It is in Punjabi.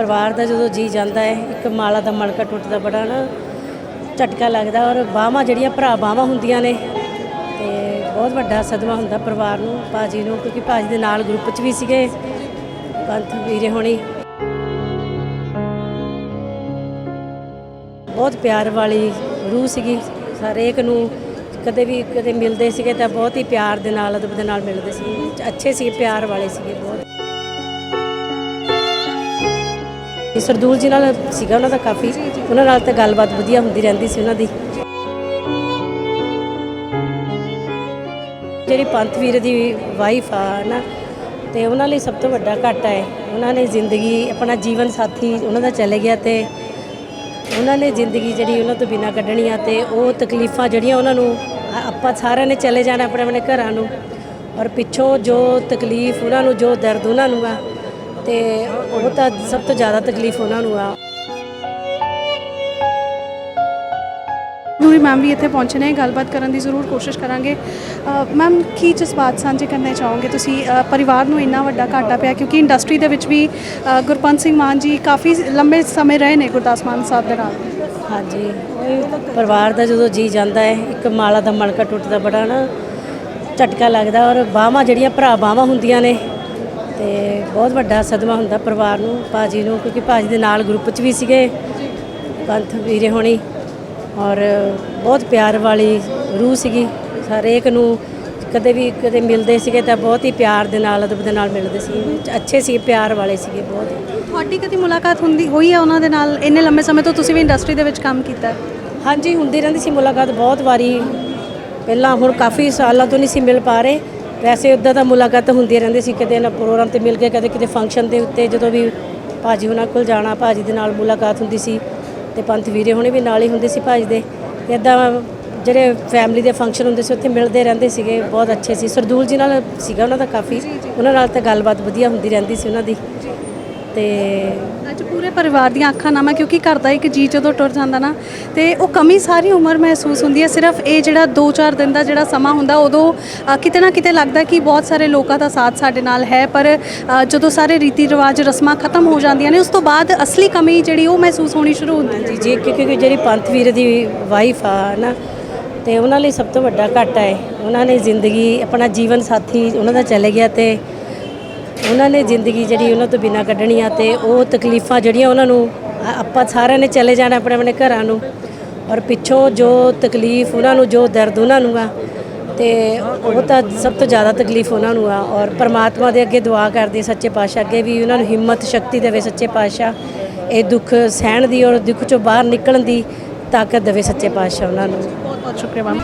ਪਰਿਵਾਰ ਦਾ ਜਦੋਂ ਜੀ ਜਾਂਦਾ ਹੈ, ਇੱਕ ਮਾਲਾ ਦਾ ਮਲਕਾ ਟੁੱਟਦਾ ਬੜਾ ਨਾ, ਝਟਕਾ ਲੱਗਦਾ ਔਰ ਬਾਹਾਂ ਜਿਹੜੀਆਂ ਭਰਾ ਬਾਹਾਂ ਹੁੰਦੀਆਂ ਨੇ, ਤੇ ਬਹੁਤ ਵੱਡਾ ਸਦਮਾ ਹੁੰਦਾ ਪਰਿਵਾਰ ਨੂੰ, ਭਾਜੀ ਨੂੰ, ਕਿਉਂਕਿ ਭਾਜੀ ਦੇ ਨਾਲ ਗਰੁੱਪ 'ਚ ਵੀ ਸੀਗੇ, ਪੰਥ ਵੀਰੇ ਹੋਣੀ। ਬਹੁਤ ਪਿਆਰ ਵਾਲੀ ਰੂਹ ਸੀਗੀ ਹਰੇਕ ਨੂੰ ਕਦੇ ਵੀ ਕਦੇ ਮਿਲਦੇ ਸੀਗੇ ਤਾਂ ਬਹੁਤ ਹੀ ਪਿਆਰ ਦੇ ਨਾਲ, ਅਦਬ ਦੇ ਨਾਲ ਮਿਲਦੇ ਸੀ। ਅੱਛੇ ਸੀ, ਪਿਆਰ ਵਾਲੇ ਸੀਗੇ ਬਹੁਤ। ਤੇ ਸਰਦੂਲ ਜੀ ਨਾਲ ਸੀਗਾ ਉਹਨਾਂ ਦਾ ਕਾਫੀ। ਉਹਨਾਂ ਨਾਲ ਤਾਂ ਗੱਲਬਾਤ ਵਧੀਆ ਹੁੰਦੀ ਰਹਿੰਦੀ ਸੀ ਉਹਨਾਂ ਦੀ। ਜਿਹੜੀ ਪੰਥ ਵੀਰ ਦੀ ਵਾਈਫ ਆ ਨਾ, ਤੇ ਉਹਨਾਂ ਲਈ ਸਭ ਤੋਂ ਵੱਡਾ ਘਾਟਾ ਹੈ। ਉਹਨਾਂ ਨੇ ਜ਼ਿੰਦਗੀ, ਆਪਣਾ ਜੀਵਨ ਸਾਥੀ ਉਹਨਾਂ ਦਾ ਚਲੇ ਗਿਆ ਤੇ ਉਹਨਾਂ ਨੇ ਜ਼ਿੰਦਗੀ ਜਿਹੜੀ ਉਹਨਾਂ ਤੋਂ ਬਿਨਾਂ ਕੱਢਣੀ ਆ ਤੇ ਉਹ ਤਕਲੀਫਾਂ ਜਿਹੜੀਆਂ ਉਹਨਾਂ ਨੂੰ ਆਪਾਂ ਸਾਰਿਆਂ ਨੇ ਚਲੇ ਜਾਣਾ ਆਪਣੇ ਆਪਣੇ ਘਰਾਂ ਨੂੰ। ਔਰ ਪਿੱਛੋਂ ਜੋ ਤਕਲੀਫ ਉਹਨਾਂ ਨੂੰ, ਜੋ ਦਰਦ ਉਹਨਾਂ ਨੂੰ ਆ ਤੇ ਉਹ ਤਾਂ ਸਭ ਤੋਂ ਜ਼ਿਆਦਾ ਤਕਲੀਫ ਉਹਨਾਂ ਨੂੰ ਆ। ਨੂਰੀ ਮੈਮ ਵੀ ਇੱਥੇ ਪਹੁੰਚੇ ਨੇ ਗੱਲਬਾਤ ਕਰਨ ਦੀ ਜ਼ਰੂਰ ਕੋਸ਼ਿਸ਼ ਕਰਾਂਗੇ। ਮੈਮ ਕੀ ਜਜ਼ਬਾਤ ਸਾਂਝੇ ਕਰਨਾ ਚਾਹੋਗੇ ਤੁਸੀਂ? ਅ, ਪਰਿਵਾਰ ਨੂੰ ਇੰਨਾ ਵੱਡਾ ਘਾਟਾ ਪਿਆ ਕਿਉਂਕਿ ਇੰਡਸਟਰੀ ਦੇ ਵਿੱਚ ਵੀ ਅ, ਗੁਰਪੰਤ ਸਿੰਘ ਮਾਨ ਜੀ ਕਾਫੀ ਲੰਬੇ ਸਮੇਂ ਰਹੇ ਨੇ ਗੁਰਦਾਸ ਮਾਨ ਸਾਹਿਬ ਦੇ ਨਾਲ। ਹਾਂਜੀ ਉਹੀ ਪਰਿਵਾਰ ਦਾ ਜਦੋਂ ਜੀ ਜਾਂਦਾ ਹੈ ਇੱਕ ਮਾਲਾ ਦਾ ਮਲਕਾ ਟੁੱਟਦਾ ਬੜਾ ਨਾ ਝਟਕਾ ਲੱਗਦਾ ਔਰ ਬਾਹਾਂ ਜਿਹੜੀਆਂ ਭਰਾ ਬਾਹਾਂ ਹੁੰਦੀਆਂ ਨੇ ਤੇ ਬਹੁਤ ਵੱਡਾ ਸਦਮਾ ਹੁੰਦਾ ਪਰਿਵਾਰ ਨੂੰ ਭਾਜੀ ਨੂੰ ਕਿਉਂਕਿ ਭਾਜੀ ਦੇ ਨਾਲ ਗਰੁੱਪ 'ਚ ਵੀ ਸੀਗੇ ਪੰਥ ਵੀਰੇ ਹੋਣੀ ਔਰ ਬਹੁਤ ਪਿਆਰ ਵਾਲੀ ਰੂਹ ਸੀਗੀ ਹਰੇਕ ਨੂੰ ਕਦੇ ਵੀ ਕਦੇ ਮਿਲਦੇ ਸੀਗੇ ਤਾਂ ਬਹੁਤ ਹੀ ਪਿਆਰ ਦੇ ਨਾਲ ਅਦਬ ਦੇ ਨਾਲ ਮਿਲਦੇ ਸੀ ਅੱਛੇ ਸੀ ਪਿਆਰ ਵਾਲੇ ਸੀਗੇ ਬਹੁਤ ਤੁਹਾਡੀ ਕਦੀ ਮੁਲਾਕਾਤ ਹੁੰਦੀ ਹੋਈ ਹੈ ਉਹਨਾਂ ਦੇ ਨਾਲ ਇੰਨੇ ਲੰਬੇ ਸਮੇਂ ਤੋਂ ਤੁਸੀਂ ਵੀ ਇੰਡਸਟਰੀ ਦੇ ਵਿੱਚ ਕੰਮ ਕੀਤਾ? ਹਾਂਜੀ ਹੁੰਦੀ ਰਹਿੰਦੀ ਸੀ ਮੁਲਾਕਾਤ ਬਹੁਤ ਵਾਰੀ ਪਹਿਲਾਂ ਹੁਣ ਕਾਫੀ ਸਾਲਾਂ ਤੋਂ ਨਹੀਂ ਸੀ ਮਿਲ ਪਾ ਰਹੇ ਵੈਸੇ ਉੱਦਾਂ ਤਾਂ ਮੁਲਾਕਾਤ ਹੁੰਦੀ ਰਹਿੰਦੀ ਸੀ ਕਿਤੇ ਨਾ ਪ੍ਰੋਗਰਾਮ ਤੇ ਮਿਲ ਕੇ ਕਦੇ ਕਿਤੇ ਫੰਕਸ਼ਨ ਦੇ ਉੱਤੇ ਜਦੋਂ ਵੀ ਭਾਜੀ ਉਹਨਾਂ ਕੋਲ ਜਾਣਾ ਭਾਜੀ ਦੇ ਨਾਲ ਮੁਲਾਕਾਤ ਹੁੰਦੀ ਸੀ ਤੇ ਪੰਥ ਵੀਰੇ ਹੋਣੇ ਵੀ ਨਾਲ ਹੀ ਹੁੰਦੇ ਸੀ ਭਾਜੀ ਦੇ। ਇਦਾਂ ਜਿਹੜੇ ਫੈਮਿਲੀ ਦੇ ਫੰਕਸ਼ਨ ਹੁੰਦੇ ਸੀ ਉੱਥੇ ਮਿਲਦੇ ਰਹਿੰਦੇ ਸੀਗੇ ਬਹੁਤ ਅੱਛੇ ਸੀ। ਸਰਦੂਲ ਜੀ ਨਾਲ ਸੀਗਾ ਉਹਨਾਂ ਦਾ ਕਾਫੀ ਉਹਨਾਂ ਨਾਲ ਤਾਂ ਗੱਲਬਾਤ ਵਧੀਆ ਹੁੰਦੀ ਰਹਿੰਦੀ ਸੀ ਉਹਨਾਂ ਦੀ। ਤੇ ਅੱਜ ਪੂਰੇ ਪਰਿਵਾਰ ਦੀਆਂ ਅੱਖਾਂ ਨਾਮਾ ਕਿਉਂਕਿ ਘਰ ਦਾ ਇੱਕ ਜੀ ਜਦੋਂ ਟੁਰ ਜਾਂਦਾ ਨਾ ਤੇ ਉਹ ਕਮੀ ਸਾਰੀ ਉਮਰ ਮਹਿਸੂਸ ਹੁੰਦੀ ਹੈ। ਸਿਰਫ ਇਹ ਜਿਹੜਾ 2-4 ਦਿਨ ਦਾ ਜਿਹੜਾ ਸਮਾਂ ਹੁੰਦਾ ਉਦੋਂ ਅ, ਕਿਤੇ ਨਾ ਕਿਤੇ ਲੱਗਦਾ ਕਿ ਬਹੁਤ ਸਾਰੇ ਲੋਕਾਂ ਦਾ ਸਾਥ ਸਾਡੇ ਨਾਲ ਹੈ ਪਰ ਅ, ਜਦੋਂ ਸਾਰੇ ਰੀਤੀ ਰਿਵਾਜ ਰਸਮਾਂ ਖਤਮ ਹੋ ਜਾਂਦੀਆਂ ਨੇ ਉਸ ਤੋਂ ਬਾਅਦ ਅਸਲੀ ਕਮੀ ਜਿਹੜੀ ਉਹ ਮਹਿਸੂਸ ਹੋਣੀ ਸ਼ੁਰੂ ਹੁੰਦੀ ਹੈ। ਜੀ ਜੀ ਕਿਉਂਕਿ ਜਿਹੜੀ ਪੰਥ ਵੀਰ ਦੀ ਵਾਈਫ ਆ ਨਾ ਤੇ ਉਹਨਾਂ ਲਈ ਸਭ ਤੋਂ ਵੱਡਾ ਘਾਟਾ ਹੈ। ਉਹਨਾਂ ਨੇ ਜ਼ਿੰਦਗੀ ਆਪਣਾ ਜੀਵਨ ਸਾਥੀ ਉਹਨਾਂ ਦਾ ਚਲੇ ਗਿਆ ਤੇ ਉਹਨਾਂ ਨੇ ਜ਼ਿੰਦਗੀ ਜਿਹੜੀ ਉਹਨਾਂ ਤੋਂ ਬਿਨਾਂ ਕੱਢਣੀ ਆ ਤੇ ਉਹ ਤਕਲੀਫਾਂ ਜਿਹੜੀਆਂ ਉਹਨਾਂ ਨੂੰ ਆਪਾਂ ਸਾਰਿਆਂ ਨੇ ਚਲੇ ਜਾਣਾ ਆਪਣੇ ਆਪਣੇ ਘਰਾਂ ਨੂੰ। ਔਰ ਪਿੱਛੋਂ ਜੋ ਤਕਲੀਫ ਉਹਨਾਂ ਨੂੰ, ਜੋ ਦਰਦ ਉਹਨਾਂ ਨੂੰ ਆ, ਤੇ ਉਹ ਤਾਂ ਸਭ ਤੋਂ ਜ਼ਿਆਦਾ ਤਕਲੀਫ ਉਹਨਾਂ ਨੂੰ ਆ। ਔਰ ਪਰਮਾਤਮਾ ਦੇ ਅੱਗੇ ਦੁਆ ਕਰਦੇ ਸੱਚੇ ਪਾਤਸ਼ਾਹ, ਅੱਗੇ ਵੀ ਉਹਨਾਂ ਨੂੰ ਹਿੰਮਤ, ਸ਼ਕਤੀ ਦੇਵੇ ਸੱਚੇ ਪਾਤਸ਼ਾਹ। ਇਹ ਦੁੱਖ ਸਹਿਣ ਦੀ ਔਰ ਦੁੱਖ ਚੋਂ ਬਾਹਰ ਨਿਕਲਣ ਦੀ ਤਾਕਤ ਦੇਵੇ ਸੱਚੇ ਪਾਤਸ਼ਾਹ ਉਹਨਾਂ ਨੂੰ। ਬਹੁਤ ਬਹੁਤ ਸ਼ੁਕਰੀਆ, ਮੈਮ।